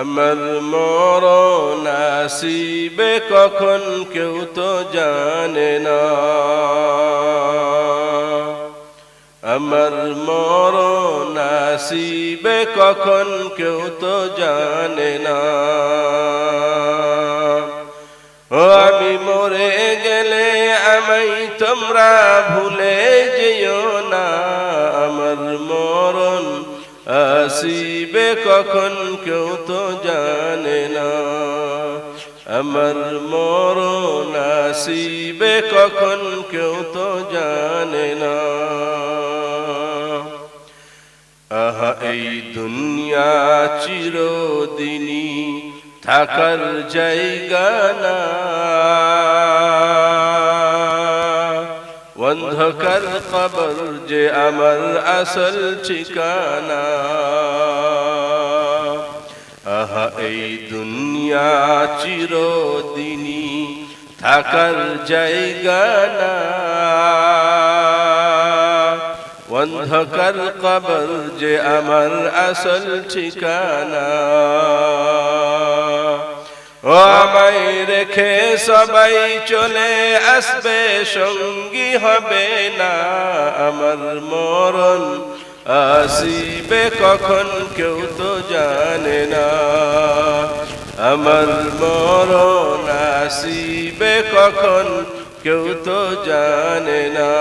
আমার মরণ আসিবে কখন কেউ তো জানে না। আমার মরণ আসিবে কখন কেউ তো জানে না। ও আমি মরে গেলে আমায় তোমরা ভুলে যেও না। আসিবে কখন কেউ তো জানে না। আমার মরণ আসিবে কখন কেউ তো জানে না। আহা, এই দুনিয়া চিরদিনী থাকার জায়গা না অন্ধকার কবর যে আমার আসল ঠিকানা। আহা, এই দুনিয়া চিরদিনী থাকার জায়গা না। অন্ধকার কবর যে আমার আসল ঠিকানা। আমায় রেখে সবাই চলে আসবে, সঙ্গী হবে না আমার মরণ। আসিবে কখন কেউ তো জানে না। আমার মরণ আসিবে কখন কেউ তো জানে না।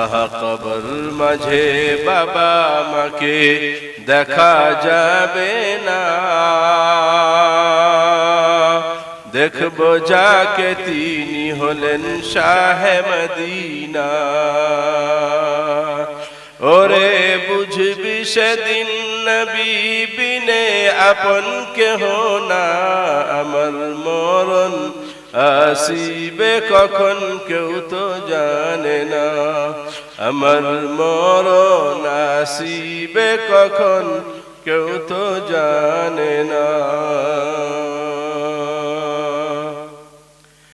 আহা, কবর মাঝে বাবা মাকে দেখা যাবে না। দেখব যাকে তিনি হলেন শাহে মদিনা। ওরে বুঝবি সেদিন বিনে আপন কেহ না, আমার মরণ আসিবে কখন কেউ তো জানে না। আমার মরণ আসিবে কখন কেউ তো জানে না।